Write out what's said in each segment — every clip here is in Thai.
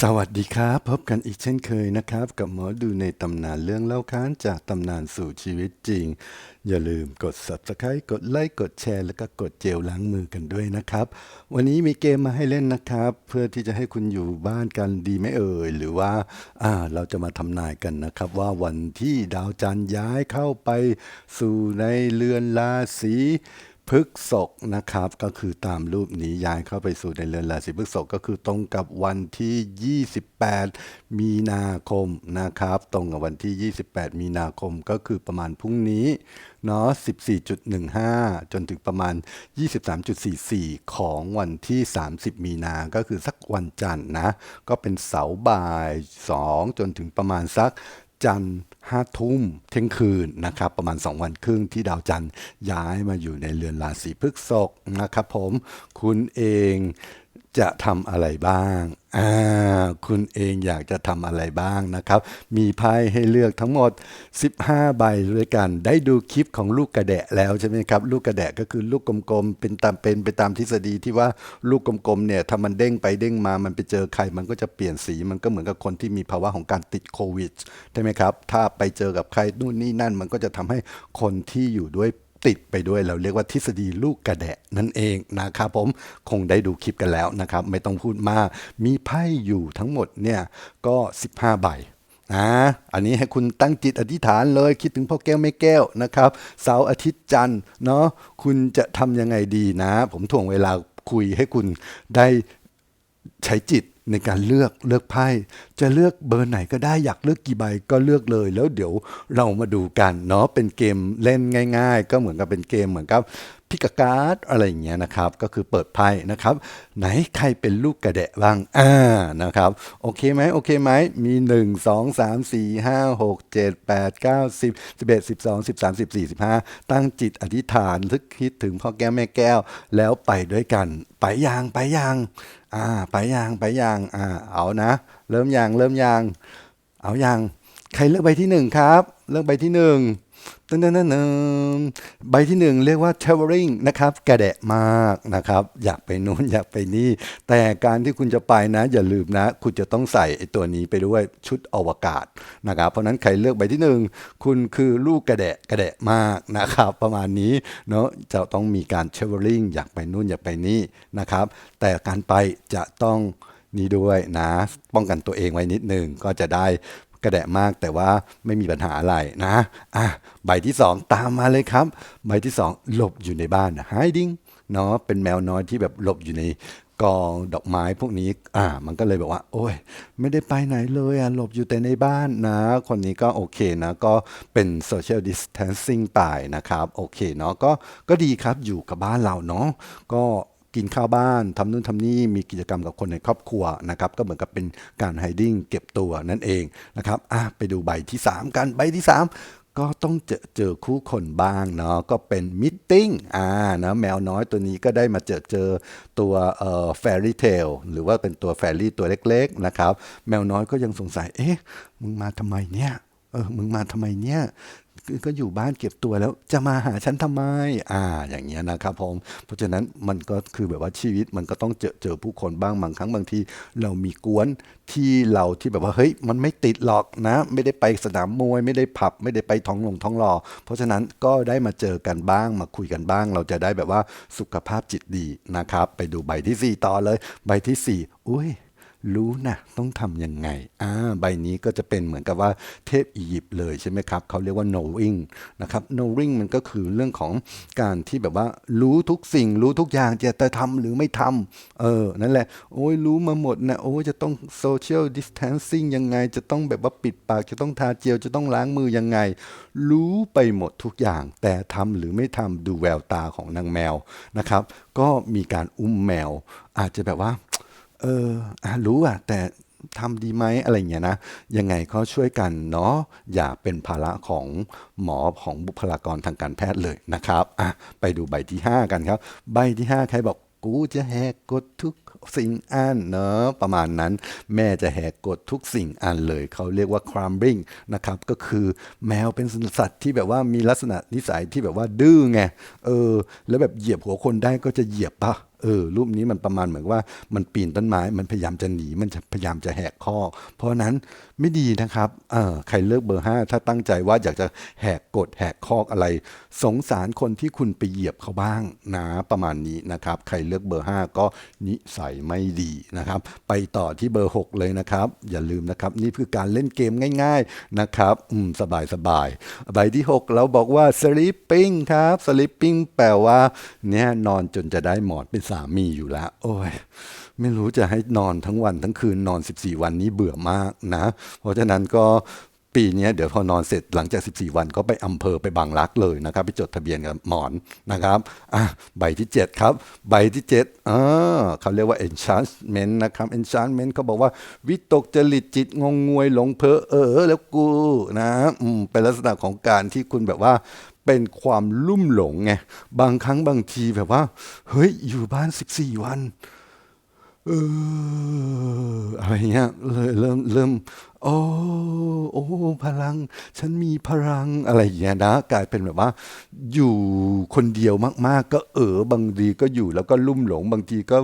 สวัสดีครับ พบกันอีกเช่นเคยนะครับ กับหมอดูในตำนานเรื่องเล่าค้านจากตำนานสู่ชีวิตจริง อย่าลืมกด subscribe กดไลค์กดแชร์ แล้วก็กดเจลล้างมือกันด้วยนะครับ วันนี้มีเกมมาให้เล่นนะครับ เพื่อที่จะให้คุณอยู่บ้านกันดีไหมเอ่ย หรือว่าอ่าเราจะมาทำนายกันนะครับ ว่าวันที่ดาวจันทร์ย้ายเข้าไปสู่ในเรือนราศี พฤกษภนะครับก็คือตามรูปนี้ย้ายเข้าไปสู่ในเรือนราศีพฤกษภก็คือตรงกับวันที่ 28 มีนาคมนะครับ ตรงกับวันที่ 28 มีนาคมก็คือประมาณพรุ่งนี้เนาะ14.15 จนถึงประมาณ 23.44 ของวันที่ 30 มีนาก็คือสักวันจันทร์นะ ก็เป็นเสาบ่าย 2 จนถึงประมาณสัก จันทร์ห้าทุ่มเที่ยงคืนนะครับ ประมาณ 2 วันครึ่งที่ดาวจันทร์ย้ายมาอยู่ในเรือนราศีพฤษภนะครับผม คุณเอง จะทำอะไรบ้าง อ่า คุณเองอยากจะทำอะไรบ้างนะครับ มีไพ่ให้เลือกทั้งหมด 15 ใบด้วยกัน ได้ดูคลิปของลูกกระแดะแล้วใช่ไหมครับ ลูกกระแดะก็คือลูกกลมๆ เป็นตามเป็นไปตามทฤษฎีที่ว่าลูกกลมๆ เนี่ยถ้ามันเด้งไปเด้งมา มันไปเจอใคร มันก็จะเปลี่ยนสี มันก็เหมือนกับคนที่มีภาวะของการติดโควิดใช่ไหมครับ ถ้าไปเจอกับใครนู่นนี่นั่น มันก็จะทำให้คนที่อยู่ด้วย ติดไปด้วยเราเรียกว่าทฤษฎีลูกกระแดะนั่นเองนะครับผมคงได้ดูคลิปกันแล้วนะครับ ไม่ต้องพูดมาก มีไพ่อยู่ทั้งหมดเนี่ยก็ 15 ใบนะอันนี้ให้คุณตั้งจิตอธิษฐานเลยคิดถึงพ่อแก้วแม่แก้วนะครับเสาร์อาทิตย์จันทร์เนาะคุณจะทำยังไงดีนะ ผมถ่วงเวลาคุยให้คุณได้ใช้จิต ในการเลือกเลือกไพ่จะเลือกเบอร์ไหนก็ได้อยากเลือกกี่ใบก็เลือกเลย แล้วเดี๋ยวเรามาดูกันเนาะเป็นเกมเล่นง่าย ๆ ก็เหมือนกับเป็นเกมเหมือนกับ พิกาการ์ดอะไรอย่างเงี้ยนะครับ ก็คือเปิดไพ่นะครับ ไหนใครเป็นลูกกระแดะบ้างอ่านะครับ โอเคไหมโอเคไหมมี 1 2 3 4 5 6 7 8 9 10 11 12 13 14 15 ตั้งจิตอธิษฐานทึกคิดถึงพ่อแก้วแม่แก้ว แล้วไปด้วยกัน ไปยางไปยางอ่าไปยางไปยางอ่าเอานะ เริ่มยางเริ่มยาง เอายางใครเลือกใบที่หนึ่งครับ เลือกใบที่หนึ่ง ตึ้งตึ้งตึ้งใบที่หนึ่งเรียกว่า traveling นะครับกระแดะมากนะครับ อยากไปนู้นอยากไปนี่ แต่การที่คุณจะไปนะ อย่าลืมนะ คุณจะต้องใส่ไอตัวนี้ไปด้วยชุดอวกาศนะครับ เพราะนั้นใครเลือกใบที่หนึ่งคุณคือลูกกระแดะกระแดะมากนะครับ ประมาณนี้เนาะจะต้องมีการ traveling อยากไปนู่นอยากไปนี่นะครับ แต่การไปจะต้องนี่ด้วยนะ ป้องกันตัวเองไว้นิดนึงก็จะได้ กระแดะมากแต่ว่าไม่มีปัญหาอะไรนะอะใบที่สองตามมาเลยครับ ใบที่สองหลบอยู่ในบ้าน hiding เนาะเป็นแมวน้อยที่แบบหลบอยู่ในกองดอกไม้พวกนี้ อ่า มันก็เลยบอกว่า โอ้ย ไม่ได้ไปไหนเลยอะ หลบอยู่แต่ในบ้านนะ คนนี้ก็โอเคนะ ก็เป็น social distancing ไปนะครับ โอเคเนาะ ก็ ก็ดีครับ อยู่กับบ้านเราเนาะ ก็ กินข้าวบ้านทำนู่นทำนี่มีกิจกรรมกับคนในครอบครัวนะครับก็เหมือนกับเป็นการไฮดิ้งเก็บตัวนั่นเองนะครับอะไปดูใบที่ 3 กันใบที่ 3ก็ต้องเจอเจอคู่คนบ้างเนาะก็เป็นมิทติ้งอ่านะแมวน้อยตัวนี้ก็ได้มาเจอเจอตัวเอ่อแฟรี่เทลหรือว่าเป็นตัวแฟรี่ตัวเล็กๆนะครับ แมวน้อยก็ยังสงสัย เอ๊ะ มึงมาทำไมเนี่ยเออมึงมาทำไมเนี่ย ก็อยู่บ้านเก็บตัวแล้วจะมาหาฉันทำไม อ่า อย่างเงี้ยนะครับผม เพราะฉะนั้นมันก็คือแบบว่าชีวิตมันก็ต้องเจอเจอผู้คนบ้างบางครั้งบางที เรามีกวนที่เราที่แบบว่าเฮ้ยมันไม่ติดหรอกนะ ไม่ได้ไปสนามมวย ไม่ได้ผับ ไม่ได้ไปท้องหลงท้องหล่อเพราะฉะนั้นก็ได้มาเจอกันบ้างมาคุยกันบ้าง เราจะได้แบบว่าสุขภาพจิตดีนะครับ ไปดูใบที่สี่ต่อเลย ใบที่สี่อุ้ย รู้นะต้องทำยังไงอ่าใบนี้ก็จะเป็นเหมือนกับว่าเทพอียิปต์เลยใช่ไหมครับเขาเรียกว่า knowing นะครับ knowing มันก็คือเรื่องของการที่แบบว่า รู้ทุกสิ่ง รู้ทุกอย่างจะแต่ทำหรือไม่ทำเออนั่นแหละ โอ้ยรู้มาหมดนะโอ้ยจะต้อง social distancing ยังไง จะต้องแบบว่าปิดปากจะต้องทาเจลจะต้องล้างมือยังไง รู้ไปหมดทุกอย่าง แต่ทำหรือไม่ทำดูแววตาของนางแมวนะครับ ก็มีการอุ้มแมว อาจจะแบบว่า เออรู้อะ แต่ทำดีไหมอะไรเงี้ยนะ ยังไงก็ช่วยกันเนาะอย่าเป็นภาระของหมอของบุคลากรทางการแพทย์เลยนะครับอะไปดูใบที่ 5 กันครับ ใบที่ 5 ใครบอกกูจะแหกกฎทุกสิ่งอันเนาะประมาณนั้น แม่จะแหกกฎทุกสิ่งอันเลย เขาเรียกว่า crumbling นะครับ ก็คือแมวเป็นสัตว์ที่แบบว่ามีลักษณะนิสัยที่แบบว่าดื้อไงเออ แล้วแบบเหยียบหัวคนได้ก็จะเหยียบปะ เออรูปนี้มันประมาณเหมือนว่ามันปีนต้นไม้มันพยายามจะหนีมันจะพยายามจะแหกข้อ เพราะนั้นไม่ดีนะครับเออใครเลือกเบอร์ห้าถ้าตั้งใจว่าอยากจะแหกกฎแหกคออะไร สงสารคนที่คุณไปเหยียบเขาบ้างนะประมาณนี้นะครับ ใครเลือกเบอร์ห้าก็นิสัยไม่ดีนะครับ ไปต่อที่เบอร์หกเลยนะครับ อย่าลืมนะครับ นี่คือการเล่นเกมง่าย ๆนะครับอืมสบายสบายๆใบที่หกเราบอกว่า sleeping ครับ sleeping แปลว่าเนี่ยนอนจนจะได้หมอนเป็นสามีอยู่แล้ว โอ้ย ไม่รู้จะให้นอนทั้งวันทั้งคืนนอน 14 วันนี้เบื่อมากนะ เพราะฉะนั้นก็ ปีนี้เดี๋ยวพอนอนเสร็จหลังจาก 14 วันก็ไปอำเภอไปบางรักเลยนะครับไปจดทะเบียนกับหมอนนะครับอะใบที่ 7 ครับ ใบที่7อ่าเขาเรียกว่า enchantment นะครับ enchantment เขาบอกว่า วิตกจริตจิตงงงวยหลงเพอเออแล้วกูนะอืมเป็นลักษณะของการที่คุณแบบว่าเป็นความลุ่มหลงไงบางครั้งบางทีแบบว่า เฮ้ย อยู่บ้าน 14 วัน เอออะไรเงี้ยเลยเริ่มเริ่มโอ้โอ้พลัง ฉันมีพลังอะไรอย่างเงี้ยนะกลายเป็นแบบว่า อยู่คนเดียวมาก ๆ ก็เออบางทีก็อยู่แล้วก็ลุ่มหลงบางทีก็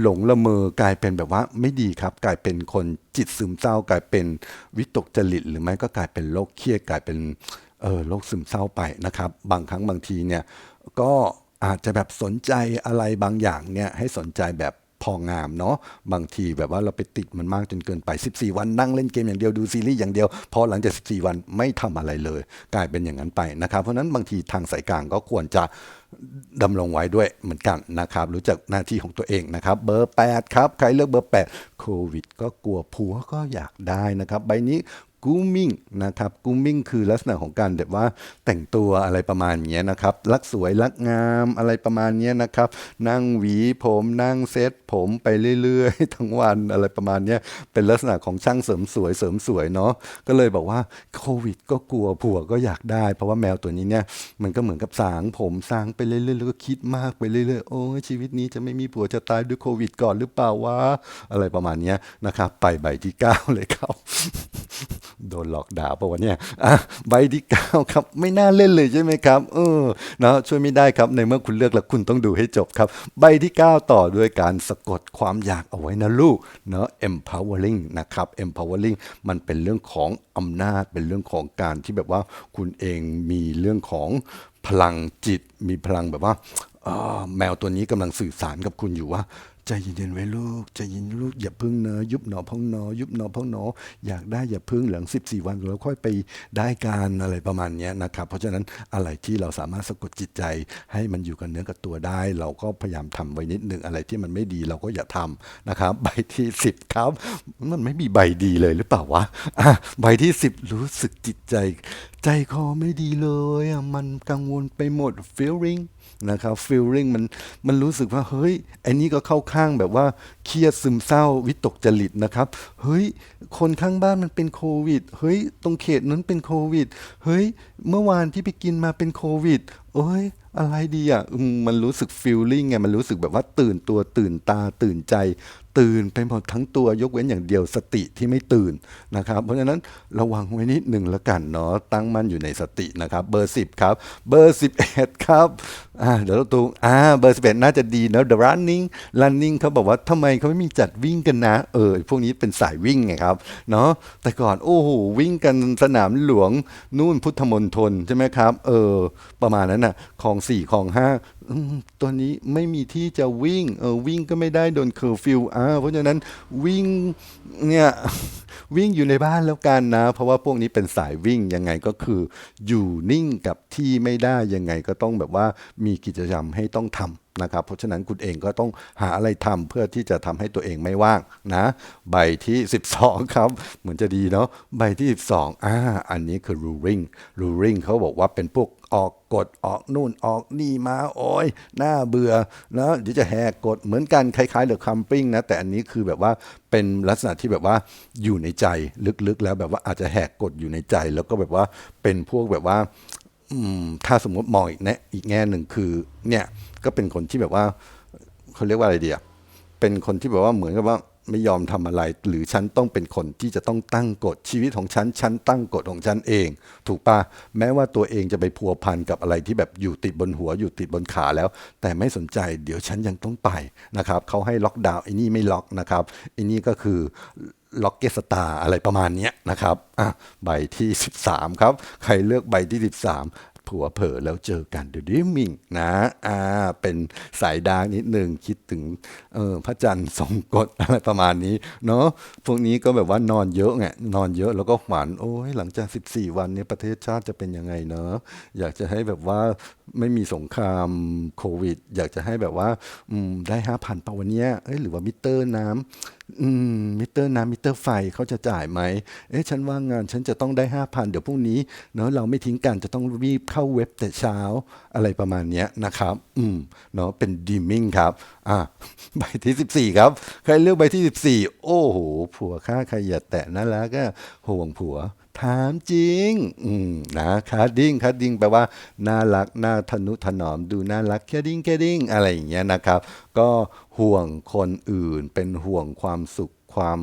หลงละเมอกลายเป็นแบบว่าไม่ดีครับ กลายเป็นคนจิตซึมเศร้ากลายเป็นวิตกจริต หรือไม่ก็กลายเป็นโรคเครียดกลายเป็นเออโรคซึมเศร้าไปนะครับ บางครั้งบางทีเนี่ยก็อาจจะแบบสนใจอะไรบางอย่างเนี่ยให้สนใจแบบ พองามเนาะบางทีแบบว่าเราไปติดมันมากจนเกินไป 14 วันนั่งเล่นเกมอย่างเดียวดูซีรีส์อย่างเดียว พอหลังจาก 14 วันไม่ทำอะไรเลย กลายเป็นอย่างนั้นไปนะครับ เพราะฉะนั้นบางทีทางสายกลางก็ควรจะดำรงไว้ด้วยเหมือนกันนะครับ รู้จักหน้าที่ของตัวเองนะครับ เบอร์ 8 ครับ ใครเลือกเบอร์ 8 โควิด ก็กลัวผัวก็อยากได้นะครับ ใบนี้ กูมิ่งนะครับกูมิ่งคือลักษณะของการแบบว่าแต่งตัวอะไรประมาณนี้นะครับรักสวยรักงามอะไรประมาณนี้นะครับนั่งหวีผมนั่งเซ็ตผมไปเรื่อยๆ ทั้งวันอะไรประมาณนี้เป็นลักษณะของช่างเสริมสวยเสริมสวยเนาะก็เลยบอกว่าโควิดก็กลัวผัวก็อยากได้ เพราะว่าแมวตัวนี้เนี่ยมันก็เหมือนกับสางผมสางไปเรื่อยๆแล้วก็คิดมากไปเรื่อยๆโอ้ชีวิตนี้จะไม่มีผัวจะตายด้วยโควิดก่อนหรือเปล่าวะอะไรประมาณนี้นะครับไปใบที่เก้าเลยครับโดนหลอกด่าปะวะเนี่ยอะใบที่เก้าครับ ไม่น่าเล่นเลยใช่ไหมครับเออเนาะช่วยไม่ได้ครับในเมื่อคุณเลือกแล้วคุณต้องดูให้จบครับ ใบที่ 9 ต่อด้วยการสะกดความอยากเอาไว้นะลูกเนาะ empowering นะครับ empowering มันเป็นเรื่องของอำนาจเป็นเรื่องของการที่แบบว่าคุณเองมีเรื่องของพลังจิต มีพลังแบบว่าอ่าแมวตัวนี้กำลังสื่อสารกับคุณอยู่ว่า ใจเย็นๆไว้ลูกใจเย็นลูกอย่าพึ่งเนอะยุบหนอพองหนอ ยุบหนอพองหนอ อยากได้อย่าพึ่งหลัง 14 วันแล้วค่อยไปได้การอะไรประมาณนี้นะครับ เพราะฉะนั้นอะไรที่เราสามารถสะกดจิตใจ ให้มันอยู่กับเนื้อกับตัวได้ เราก็พยายามทำไว้นิดนึงอะไรที่มันไม่ดีเราก็อย่าทำนะครับ ใบที่ 10 ครับ มันไม่มีใบดีเลยหรือเปล่าวะอะใบที่ 10 รู้สึกจิตใจ ใจคอไม่ดีเลยอะมันกังวลไปหมด feeling นะครับ feeling มันมันรู้สึกว่าเฮ้ยไอ้นี่ก็เข้าข้า้างแบบว่าเครียดซึมเศร้าวิตกจริตนะครับ เฮ้ย คนข้างบ้านมันเป็นโควิด เฮ้ย ตรงเขตนั้นเป็นโควิด เฮ้ย เมื่อวานที่ไปกินมาเป็นโควิดโอ้ยอะไรดีอะมันรู้สึกฟิลลิ่งไง มันรู้สึกแบบว่าตื่นตัวตื่นตาตื่นใจตื่นไปหมดทั้งตัวยกเว้นอย่างเดียวสติที่ไม่ตื่นนะครับ เพราะฉะนั้นระวังไว้นิดหนึ่งแล้วกันเนาะตั้งมั่นอยู่ในสตินะครับ เบอร์ 10 ครับ เบอร์ 11 ครับอ่าเดี๋ยวเราดูอ่าเบอร์ 11 น่าจะดีเนอะ the running running เขาบอกว่าทำไมเขาไม่มีจัดวิ่งกันนะ เออพวกนี้เป็นสายวิ่งไงครับเนาะแต่ก่อนโอ้โหวิ่งกันสนามหลวงนู่นพุทธมณฑลใช่ไหมครับเออประมาณนั้นน่ะคลองสี่คลองห้าตัวนี้ไม่มีที่จะวิ่งเออวิ่งก็ไม่ได้โดนเคอร์ฟิวอเพราะฉะนั้นวิ่งเนี่ยวิ่งอยู่ในบ้านแล้วกันนะ เพราะว่าพวกนี้เป็นสายวิ่งยังไงก็คือ อยู่นิ่งกับที่ไม่ได้ยังไงก็ต้องแบบว่ามีกิจกรรมให้ต้องทำ นะครับ เพราะฉะนั้นคุณเองก็ต้องหาอะไรทำเพื่อที่จะทำให้ตัวเองไม่ว่างนะ ใบที่ 12 ครับ เหมือนจะดีเนาะใบที่ 12อ่าอันนี้คือ ruling ruling เขาบอกว่าเป็นพวกออกกฎออกนู่นออกนี่มาโอ้ยน่าเบื่อนะเดี๋ยวจะแหกกฎเหมือนกันคล้ายๆเดอะคัมปิ้งนะแต่อันนี้คือแบบว่าเป็นลักษณะที่แบบว่าอยู่ในใจลึกๆ แล้วแบบว่าอาจจะแหกกฎอยู่ในใจ แล้วก็แบบว่าเป็นพวกแบบว่า ถ้าสมมติมองอีกแนะอีกแง่หนึ่งคือ เนี่ยก็เป็นคนที่แบบว่าเขาเรียกว่าอะไรเดีอะเป็นคนที่แบบว่าเหมือนกับว่าไม่ยอมทำอะไร หรือฉันต้องเป็นคนที่จะต้องตั้งกฎชีวิตของฉัน ฉันตั้งกฎของฉันเอง ถูกปะแม้ว่าตัวเองจะไปพัวพันกับอะไรที่แบบอยู่ติดบนหัวอยู่ติดบนขาแล้ว แต่ไม่สนใจเดี๋ยวฉันยังต้องไปนะครับเขาให้ล็อกดาวน์ไอ้นี่ไม่ล็อกนะครับไอ้นี่ก็คือ ล็อกเกสตาอะไรประมาณนี้นะครับอะใบที่ 13 ครับ ใครเลือกใบที่ 13 ผัวเผอแล้วเจอกันเด e ดิมิงนะอ่าเป็นสายดาร์กนิดหนึ่งคิดถึงเออพระจันทร์ทรงกฎอะไรประมาณนี้เนาะพวกนี้ก็แบบว่านอนเยอะไงนอนเยอะแล้วก็หวานโอ้ยหลังจาก 14 วันเนี้ประเทศชาติจะเป็นยังไงเนาะอยากจะให้แบบว่า ไม่มีสงครามโควิด อยากจะให้แบบว่าอืได้5,000ปะวันเนี้ยเอ้ยหรือว่ามิเตอร์น้ำอืมมิเตอร์น้ำมิเตอร์ไฟเขาจะจ่ายไหมเอ๊ะฉันว่างงานฉันจะต้องได้ห้าพันเดี๋ยวพรุ่งนี้เนาะเราไม่ทิ้งกันจะต้องรีบเข้าเว็บแต่เช้าอะไรประมาณเนี้ยนะครับ อืมเนาะเป็นดีมิ่งครับ อะใบที่สิบสี่ครับ ใครเลือกใบที่สิบสี่โอ้โหผัวข้าใครอย่าแตะนะแล้วก็ห่วงผัว ถามจริงนะคัดิ้งคาดิ้งแปลว่าน่ารักน่าทนุถนอมดูน่ารักแค่ดิ้งแค่ดิ้งอะไรอย่างเงี้ยนะครับ ก็ห่วงคนอื่นเป็นห่วงความสุข ความ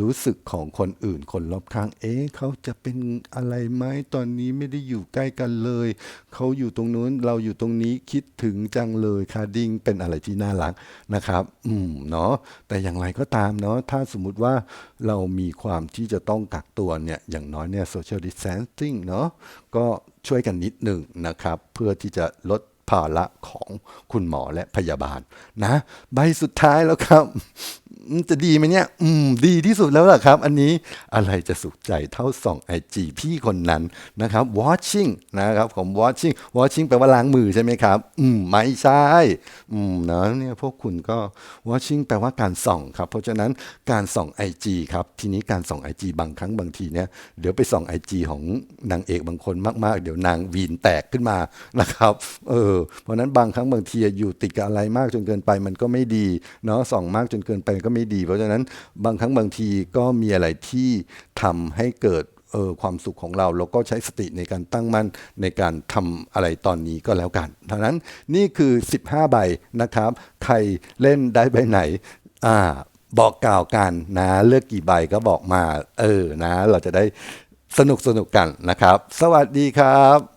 รู้สึกของคนอื่น คนรอบข้าง เอ๊ะเขาจะเป็นอะไรไหมตอนนี้ไม่ได้อยู่ใกล้กันเลย เขาอยู่ตรงนู้นเราอยู่ตรงนี้คิดถึงจังเลยคาดิ้งเป็นอะไรที่น่ารักนะครับ อืมเนาะแต่อย่างไรก็ตามเนาะถ้าสมมุติว่าเรามีความที่จะต้องกักตัวเนี่ยอย่างน้อยเนี่ย social distancing เนาะก็ช่วยกันนิดหนึ่งนะครับ เพื่อที่จะลดภาระของคุณหมอและพยาบาลนะ ใบสุดท้ายแล้วครับ จะดีไหมเนี่ย อืม ดีที่สุดแล้วล่ะครับ อันนี้อะไรจะสุขใจเท่าส่องไอจีพี่คนนั้นนะครับ watching นะครับผม watching watching แปลว่าล้างมือใช่ไหมครับ อืม ไม่ใช่ อืมเนะเนี่ยพวกคุณก็ watching แปลว่าการส่องครับ เพราะฉะนั้นการส่องไอจีครับ ทีนี้การส่องไอจีบางครั้งบางทีเนี่ย เดี๋ยวไปส่องไอจีของนางเอกบางคนมากๆ เดี๋ยวนางวีนแตกขึ้นมานะครับ เออ เพราะฉะนั้นบางครั้งบางทีอยู่ติดกับอะไรมากจนเกินไปมันก็ไม่ดีเนาะส่องมากจนเกินไปก็ไม่ดี เพราะฉะนั้นบางครั้งบางทีก็มีอะไรที่ทำให้เกิดเออความสุขของเราเราก็ใช้สติในการตั้งมั่นในการทำอะไรตอนนี้ก็แล้วกันเท่านั้นนี่คือ 15 ใบนะครับ ใครเล่นได้ใบไหนอ่าบอกกล่าวกันนะเลือกกี่ใบก็บอกมา เออนะ เราจะได้สนุกสนุกกันนะครับ สวัสดีครับ